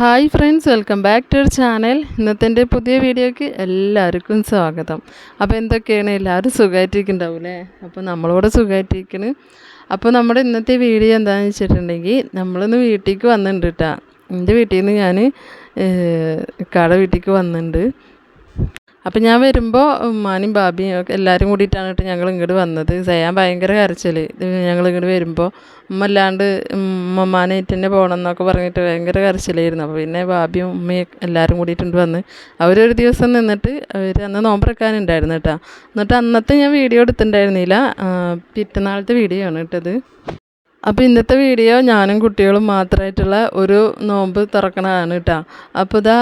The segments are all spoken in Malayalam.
Hi friends welcome back to our channel. ഇന്നത്തെ എന്റെ പുതിയ വീഡിയോയ്ക്ക് എല്ലാവർക്കും സ്വാഗതം. അപ്പോൾ എന്തൊക്കെയാണ്? എല്ലാവരും സുഖമായിട്ടിരിക്കുന്നുണ്ടാവില്ലേ അപ്പോൾ നമ്മളോട് സുഖമായിട്ടിരിക്കണ് അപ്പോൾ നമ്മുടെ ഇന്നത്തെ വീഡിയോ എന്താണെന്ന് വെച്ചിട്ടുണ്ടെങ്കിൽ നമ്മളിന്ന് വീട്ടിലേക്ക് വന്നിട്ടുണ്ട് കേട്ടോ. എന്റെ വീട്ടിൽ നിന്ന് ഞാൻ കട വീട്ടിലേക്ക് വന്നിട്ടുണ്ട്. അപ്പം ഞാൻ വരുമ്പോൾ ഉമ്മാനും ബാബിയും ഒക്കെ എല്ലാവരും കൂടിയിട്ടാണ് കേട്ടോ ഞങ്ങൾ ഇങ്ങോട്ട് വന്നത്. സയാൻ ഭയങ്കര കരച്ചിൽ ഞങ്ങൾ ഇങ്ങോട്ട് വരുമ്പോൾ ഉമ്മ അല്ലാണ്ട് ഉമ്മമാനായിട്ട് തന്നെ പോകണം എന്നൊക്കെ പറഞ്ഞിട്ട് ഭയങ്കര കരച്ചിലായിരുന്നു. അപ്പോൾ പിന്നെ ബാബിയും ഉമ്മയും എല്ലാവരും കൂടിയിട്ടുണ്ട് വന്ന്. അവരൊരു ദിവസം നിന്നിട്ട് അവർ അന്ന് നോമ്പറക്കാനുണ്ടായിരുന്നു കേട്ടോ. എന്നിട്ട് അന്നത്തെ ഞാൻ വീഡിയോ എടുത്തിട്ടുണ്ടായിരുന്നില്ല. പിറ്റന്നാളത്തെ വീഡിയോ ആണ് കേട്ടത്. അപ്പോൾ ഇന്നത്തെ വീഡിയോ ഞാനും കുട്ടികളും മാത്രമായിട്ടുള്ള ഒരു നോമ്പ് തുറക്കണതാണ് കേട്ടോ അപ്പോൾ ഇതാ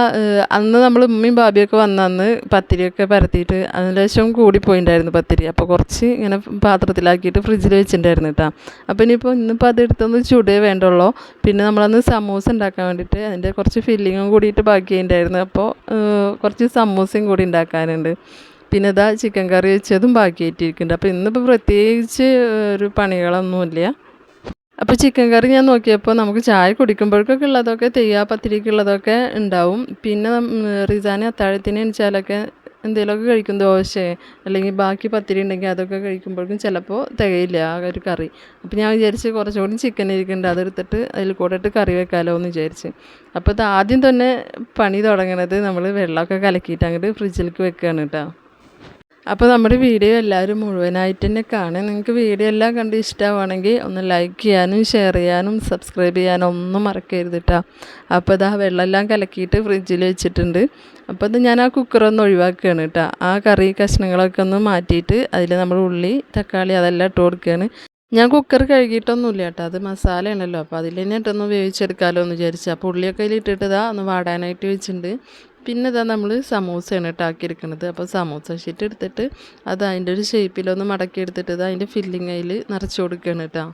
അന്ന് നമ്മൾ ഉമ്മയും ബാബിയൊക്കെ വന്ന അന്ന് പത്തിരിയൊക്കെ പരത്തിയിട്ട് അതിന് ശേഷം കൂടിപ്പോയിണ്ടായിരുന്നു പത്തിരി. അപ്പോൾ കുറച്ച് ഇങ്ങനെ പാത്രത്തിലാക്കിയിട്ട് ഫ്രിഡ്ജിൽ വെച്ചിട്ടുണ്ടായിരുന്നു കേട്ടോ അപ്പോൾ ഇനിയിപ്പോൾ ഇന്നിപ്പോൾ അത് എടുത്തൊന്ന് ചുടേ വേണ്ടുള്ളൂ. പിന്നെ നമ്മളന്ന് സമൂസ ഉണ്ടാക്കാൻ വേണ്ടിയിട്ട് അതിന്റെ കുറച്ച് ഫില്ലിങ്ങും കൂടിയിട്ട് ബാക്കിയുണ്ടായിരുന്നു അപ്പോൾ കുറച്ച് സമൂസയും കൂടി ഉണ്ടാക്കാനുണ്ട് പിന്നെ ഇതാ ചിക്കൻ കറി വെച്ചതും ബാക്കിയായിട്ടിരിക്കുന്നുണ്ട് അപ്പോൾ ഇന്നിപ്പോൾ പ്രത്യേകിച്ച് ഒരു പണികളൊന്നുമില്ല അപ്പോൾ ചിക്കൻ കറി ഞാൻ നോക്കിയപ്പോൾ നമുക്ക് ചായ കുടിക്കുമ്പോഴേക്കൊക്കെ ഉള്ളതൊക്കെ തെയ്യാ പത്തിരിക്കുള്ളതൊക്കെ ഉണ്ടാവും. പിന്നെ റിസാനെ അത്താഴത്തിന് എണിച്ചാലൊക്കെ എന്തെങ്കിലുമൊക്കെ കഴിക്കും ദോശ അല്ലെങ്കിൽ ബാക്കി പത്തിരി ഉണ്ടെങ്കിൽ അതൊക്കെ കഴിക്കുമ്പോഴേക്കും ചിലപ്പോൾ തികയില്ല ആ ഒരു കറി. അപ്പോൾ ഞാൻ വിചാരിച്ച് കുറച്ചുകൂടി ചിക്കൻ ഇരിക്കുന്നുണ്ട് അതെടുത്തിട്ട് അതിൽ കൂടെ ഇട്ട് കറി വെക്കാമല്ലോ എന്ന് വിചാരിച്ച്. അപ്പോൾ ഇത് ആദ്യം തന്നെ പണി തുടങ്ങണത് നമ്മൾ വെള്ളമൊക്കെ കലക്കിയിട്ട് അങ്ങോട്ട് ഫ്രിഡ്ജിലേക്ക് വെക്കുകയാണ് കേട്ടോ അപ്പോൾ നമ്മുടെ വീഡിയോ എല്ലാവരും മുഴുവനായിട്ട് തന്നെ കാണുക. നിങ്ങൾക്ക് വീഡിയോ എല്ലാം കണ്ട് ഇഷ്ടമാണെങ്കിൽ ഒന്ന് ലൈക്ക് ചെയ്യാനും ഷെയർ ചെയ്യാനും സബ്സ്ക്രൈബ് ചെയ്യാനും ഒന്നും മറക്കരുത് കേട്ടോ അപ്പോൾ ഇതാ വെള്ളമെല്ലാം കലക്കിയിട്ട് ഫ്രിഡ്ജിൽ വെച്ചിട്ടുണ്ട്. അപ്പോൾ ഇത് ഞാൻ ആ കുക്കറൊന്ന് ഒഴിവാക്കുകയാണ് കേട്ടോ ആ കറി കഷ്ണങ്ങളൊക്കെ ഒന്ന് മാറ്റിയിട്ട് അതിൽ നമ്മൾ ഉള്ളി തക്കാളി അതെല്ലാം ഇട്ട് കൊടുക്കുകയാണ്. ഞാൻ കുക്കർ കഴുകിയിട്ടൊന്നുമില്ല കേട്ടോ അത് മസാലയാണല്ലോ. അപ്പോൾ അതിൽ തന്നെ ഇട്ടൊന്ന് വേവിച്ചെടുക്കാമല്ലോ എന്ന് വിചാരിച്ചു. അപ്പോൾ ഉള്ളിയൊക്കെ അതിലിട്ടിട്ട് ഇതാ ഒന്ന് വാടാനായിട്ട് വെച്ചിട്ടുണ്ട്. പിന്നെ ഇതാ നമ്മൾ സമൂസയാണ് കേട്ടോ ആക്കിയെടുക്കുന്നത് അപ്പോൾ സമൂസ ഷീറ്റ് എടുത്തിട്ട് അത് അതിന്റെ ഒരു ഷേപ്പിലൊന്ന് മടക്കി എടുത്തിട്ട് ഇത് അതിന്റെ ഫില്ലിങ് അതിൽ നിറച്ച് കൊടുക്കുകയാണ് കേട്ടോ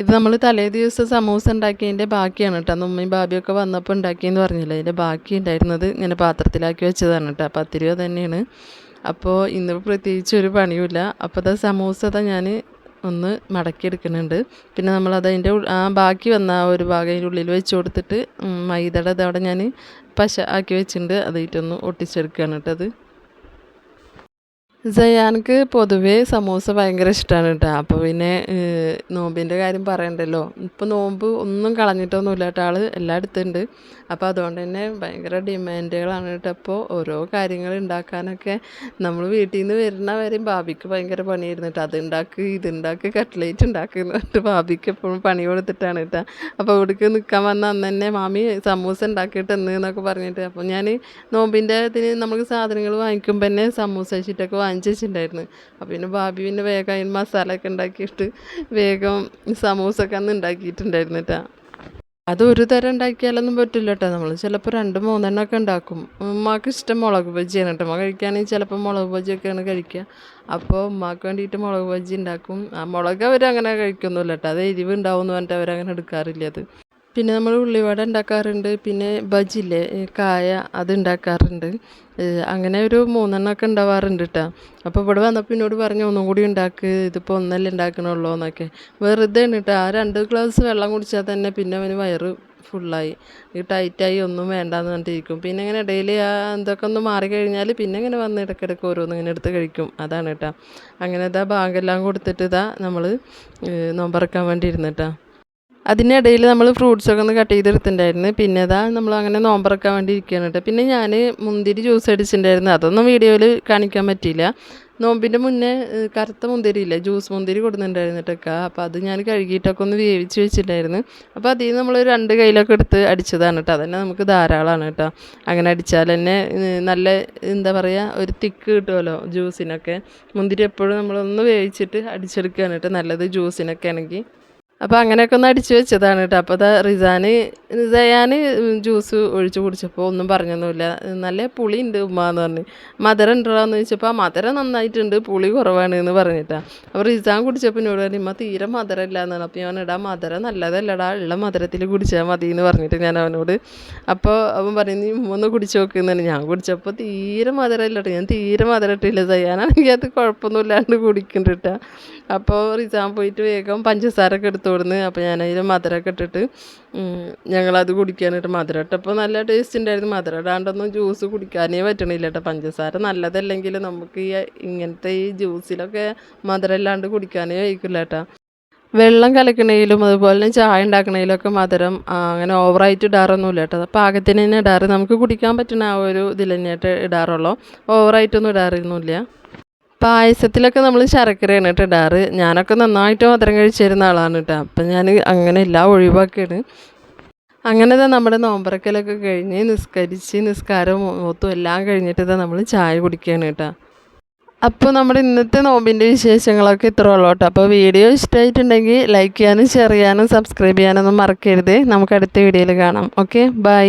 ഇത് നമ്മൾ തലേ ദിവസം സമൂസ ഉണ്ടാക്കിയതിന്റെ ബാക്കിയാണ് കേട്ടോ അന്ന് ഉമ്മയും ബാബിയൊക്കെ വന്നപ്പോൾ ഉണ്ടാക്കിയെന്ന് പറഞ്ഞില്ലേ? അതിന്റെ ബാക്കി ഉണ്ടായിരുന്നത് ഇങ്ങനെ പാത്രത്തിലാക്കി വെച്ചതാണ് കേട്ടോ പത്ത് രൂപ തന്നെയാണ്. അപ്പോൾ ഇന്ന് പ്രത്യേകിച്ച് ഒരു പണിയുമില്ല. അപ്പോൾ അത് സമൂസ ഞാൻ ഒന്ന് മടക്കിയെടുക്കുന്നുണ്ട്. പിന്നെ നമ്മളത് അതിന്റെ ആ ബാക്കി വന്ന ആ ഒരു ഭാഗം അതിന്റെ ഉള്ളിൽ വെച്ച് കൊടുത്തിട്ട് മൈദയുടെ അതവിടെ ഞാൻ പശ ആക്കി വെച്ചിട്ടുണ്ട്. അതിട്ടൊന്ന് ഒട്ടിച്ചെടുക്കുകയാണ് കേട്ടത് ജയാനക്ക് പൊതുവേ സമൂസ ഭയങ്കര ഇഷ്ടമാണ് കേട്ടോ അപ്പോൾ പിന്നെ നോമ്പിന്റെ കാര്യം പറയണ്ടല്ലോ. ഇപ്പോൾ നോമ്പ് ഒന്നും കളഞ്ഞിട്ടൊന്നുമില്ല കേട്ടോ ആൾ എല്ലായിടത്തുണ്ട് അപ്പോൾ അതുകൊണ്ട് തന്നെ ഭയങ്കര ഡിമാൻഡുകളാണ് കേട്ടോ അപ്പോൾ ഓരോ കാര്യങ്ങൾ ഉണ്ടാക്കാനൊക്കെ നമ്മൾ വീട്ടിൽ നിന്ന് വരുന്നവരെയും ഭാബിക്ക് ഭയങ്കര പണിയായിരുന്നു കേട്ടോ അത് ഉണ്ടാക്ക് ഇത് ഉണ്ടാക്ക് കട്ട്ലേറ്റ് പറഞ്ഞിട്ട് ഭാബിക്ക് എപ്പോഴും പണി കൊടുത്തിട്ടാണ് കേട്ടോ അപ്പോൾ ഇവിടേക്ക് നിൽക്കാൻ വന്ന അന്ന് തന്നെ മാമി സമൂസ ഉണ്ടാക്കിയിട്ട് എന്ന് എന്നൊക്കെ പറഞ്ഞിട്ട്. അപ്പോൾ ഞാൻ നോമ്പിന്റെ ഇതിന് നമുക്ക് സാധനങ്ങൾ വാങ്ങിക്കുമ്പോൾ തന്നെ സമൂസ വെച്ചിട്ടൊക്കെ വാങ്ങിച്ച് വെച്ചിട്ടുണ്ടായിരുന്നു അപ്പോൾ പിന്നെ ഭാബി പിന്നെ വേഗം അതിന് മസാല ഒക്കെ ഉണ്ടാക്കിയിട്ട് വേഗം സമൂസൊക്കെ അന്ന് ഉണ്ടാക്കിയിട്ടുണ്ടായിരുന്നു കേട്ടോ അത് ഒരു തരം ഉണ്ടാക്കിയാലൊന്നും പറ്റില്ല കേട്ടോ നമ്മൾ ചിലപ്പോൾ രണ്ട് മൂന്നെണ്ണമൊക്കെ ഉണ്ടാക്കും. ഉമ്മാക്ക് ഇഷ്ടം മുളക് ബജിയാണ് കേട്ടോ ഉമ്മ കഴിക്കുകയാണെങ്കിൽ ചിലപ്പോൾ മുളക് ബജിയൊക്കെയാണ് കഴിക്കുക. അപ്പോൾ ഉമ്മാക്ക് വേണ്ടിയിട്ട് മുളക് ബജി ഉണ്ടാക്കും. ആ മുളക് അവരങ്ങനെ കഴിക്കൊന്നുമില്ല കേട്ടോ അത് എരിവ് ഉണ്ടാവും എന്ന് പറഞ്ഞിട്ട് അവരങ്ങനെ എടുക്കാറില്ല അത്. പിന്നെ നമ്മൾ ഉള്ളിവട ഉണ്ടാക്കാറുണ്ട് പിന്നെ ബജില്ലേ കായ അത് ഉണ്ടാക്കാറുണ്ട് അങ്ങനെ ഒരു മൂന്നെണ്ണമൊക്കെ ഉണ്ടാവാറുണ്ട് കേട്ടോ അപ്പോൾ ഇവിടെ വന്നപ്പോൾ എന്നോട് പറഞ്ഞു ഒന്നും കൂടി ഉണ്ടാക്ക് ഇതിപ്പോൾ ഒന്നല്ലേ ഉണ്ടാക്കണുള്ളൂ എന്നൊക്കെ. വെറുതെ ആണ് കേട്ടോ ആ രണ്ട് ഗ്ലാസ് വെള്ളം കുടിച്ചാൽ തന്നെ പിന്നെ അവന് വയറ് ഫുള്ളായി. ഈ ടൈറ്റായി ഒന്നും വേണ്ടാന്ന് പറഞ്ഞിട്ടിരിക്കും. പിന്നെ ഇങ്ങനെ ഡെയിലി ആ എന്തൊക്കെ ഒന്ന് മാറിക്കഴിഞ്ഞാൽ പിന്നെ ഇങ്ങനെ വന്ന് ഇടയ്ക്കിടയ്ക്ക് ഓരോന്ന് ഇങ്ങനെ എടുത്ത് കഴിക്കും. അതാണ് കേട്ടോ അങ്ങനെ ഇതാ ബാങ്കെല്ലാം കൊടുത്തിട്ട് ഇതാ നമ്മൾ നോമ്പറക്കാൻ വേണ്ടി ഇരുന്നിട്ടാ അതിനിടയിൽ നമ്മൾ ഫ്രൂട്ട്സൊക്കെ ഒന്ന് കട്ട് ചെയ്തെടുത്തിട്ടുണ്ടായിരുന്നു. പിന്നെ അതാ നമ്മൾ അങ്ങനെ നോമ്പറക്കാൻ വേണ്ടി ഇരിക്കുകയാണ് കേട്ടോ. പിന്നെ ഞാൻ മുന്തിരി ജ്യൂസ് അടിച്ചിട്ടുണ്ടായിരുന്നു. അതൊന്നും വീഡിയോയിൽ കാണിക്കാൻ പറ്റിയില്ല. നോമ്പിന്റെ മുന്നേ കറുത്ത മുന്തിരി ഇല്ല ജ്യൂസ് മുന്തിരി കൊടുക്കുന്നുണ്ടായിരുന്നു കേട്ടോ അപ്പോൾ അത് ഞാൻ കഴുകിയിട്ടൊക്കെ ഒന്ന് വേവിച്ച് വെച്ചിട്ടുണ്ടായിരുന്നു. അപ്പോൾ അതിൽ നിന്ന് നമ്മൾ രണ്ട് കയ്യിലൊക്കെ എടുത്ത് അടിച്ചതാണ് കേട്ടോ. അതന്നെ നമുക്ക് ധാരാളമാണ് കേട്ടോ. അങ്ങനെ അടിച്ചാൽ തന്നെ നല്ല എന്താ പറയുക ഒരു തിക്ക് കിട്ടുമല്ലോ ജ്യൂസിനൊക്കെ മുന്തിരി എപ്പോഴും നമ്മളൊന്ന് വേവിച്ചിട്ട് അടിച്ചെടുക്കുകയാണ് കേട്ടോ. നല്ലത് ജ്യൂസിനൊക്കെ ആണെങ്കിൽ. അപ്പോൾ അങ്ങനെയൊക്കെ ഒന്ന് അടിച്ചു വെച്ചതാണ് കേട്ടോ. അപ്പോൾ അതാ റിസാന് റിസയാൻ ജ്യൂസ് ഒഴിച്ച് കുടിച്ചപ്പോൾ ഒന്നും പറഞ്ഞൊന്നുമില്ല. നല്ല പുളി ഉണ്ട് ഉമ്മ എന്ന് പറഞ്ഞ്. മധുരം ഉണ്ടോ? എന്ന് ചോദിച്ചപ്പോൾ ആ മധുരം നന്നായിട്ടുണ്ട് പുളി കുറവാണ് എന്ന് പറഞ്ഞിട്ടാണ് അപ്പോൾ റിസാൻ കുടിച്ചപ്പോൾ എന്നോട് പറഞ്ഞു ഇമ്മ തീരെ മധുരം ഇല്ല എന്നാണ്. അപ്പോൾ ഞാൻ ഇടാ മധുരം നല്ലതല്ലടാ ഉള്ള മധുരത്തിൽ കുടിച്ചാൽ മതി എന്ന് പറഞ്ഞിട്ട് ഞാൻ അവനോട് അപ്പോൾ അവൻ പറഞ്ഞു നീ ഒന്ന് കുടിച്ച് നോക്കുന്നതാണ് ഞാൻ കുടിച്ചപ്പോൾ തീരെ മധുരം കേട്ടോ. ഞാൻ തീരെ മധുരം ഇട്ടില്ല. ചെയ്യാനാണെങ്കിൽ അത് കുഴപ്പമൊന്നുമില്ലാണ്ട് കുടിക്കുന്നുണ്ട് കേട്ടോ. അപ്പോൾ റിസാൻ പോയിട്ട് വേഗം പഞ്ചസാരൊക്കെ എടുത്തു കൊടുന്ന് അപ്പോൾ ഞാനതിൽ മധുരമൊക്കെ ഇട്ടിട്ട് ഞങ്ങളത് കുടിക്കാനായിട്ട് മധുരം ഇട്ടപ്പോൾ നല്ല ടേസ്റ്റ് ഉണ്ടായിരുന്നു. മധുരം ഇടാണ്ടൊന്നും ജ്യൂസ് കുടിക്കാനേ പറ്റണില്ല കേട്ടോ പഞ്ചസാര നല്ലതല്ലെങ്കിൽ നമുക്ക് ഈ ഇങ്ങനത്തെ ഈ ജ്യൂസിലൊക്കെ മധുരം ഇല്ലാണ്ട് കുടിക്കാനേ വയ്ക്കില്ല കേട്ടോ വെള്ളം കലക്കണേലും അതുപോലെ തന്നെ ചായ ഉണ്ടാക്കണേലൊക്കെ മധുരം ആ, അങ്ങനെ ഓവറായിട്ട് ഇടാറൊന്നുമില്ല കേട്ടോ പാകത്തിന് തന്നെ ഇടാറ്. നമുക്ക് കുടിക്കാൻ പറ്റുന്ന ആ ഒരു ഇതിൽ തന്നെയായിട്ട് ഇടാറുള്ളൂ. ഓവറായിട്ടൊന്നും ഇടാറൊന്നുമില്ല പായസത്തിലൊക്കെ നമ്മൾ ശർക്കരയാണ് കേട്ടോ ഇടാറ്. ഞാനൊക്കെ നന്നായിട്ട് മധുരം കഴിച്ചിരുന്ന ആളാണ് കേട്ടോ. അപ്പം ഞാൻ അങ്ങനെ എല്ലാം ഒഴിവാക്കിയാണ്. അങ്ങനെ തന്നെ നമ്മുടെ നോമ്പറക്കലൊക്കെ കഴിഞ്ഞ് നിസ്കരിച്ച് നിസ്കാരം മൊത്തം എല്ലാം കഴിഞ്ഞിട്ട് തന്നെ നമ്മൾ ചായ കുടിക്കുകയാണ് കേട്ടോ. അപ്പോൾ നമ്മുടെ ഇന്നത്തെ നോമ്പിന്റെ വിശേഷങ്ങളൊക്കെ ഇത്ര ഉള്ളൂ കേട്ടോ. അപ്പോൾ വീഡിയോ ഇഷ്ടമായിട്ടുണ്ടെങ്കിൽ ലൈക്ക് ചെയ്യാനും ഷെയർ ചെയ്യാനും സബ്സ്ക്രൈബ് ചെയ്യാനൊന്നും മറക്കരുത്. നമുക്ക് അടുത്ത വീഡിയോയിൽ കാണാം. Okay bye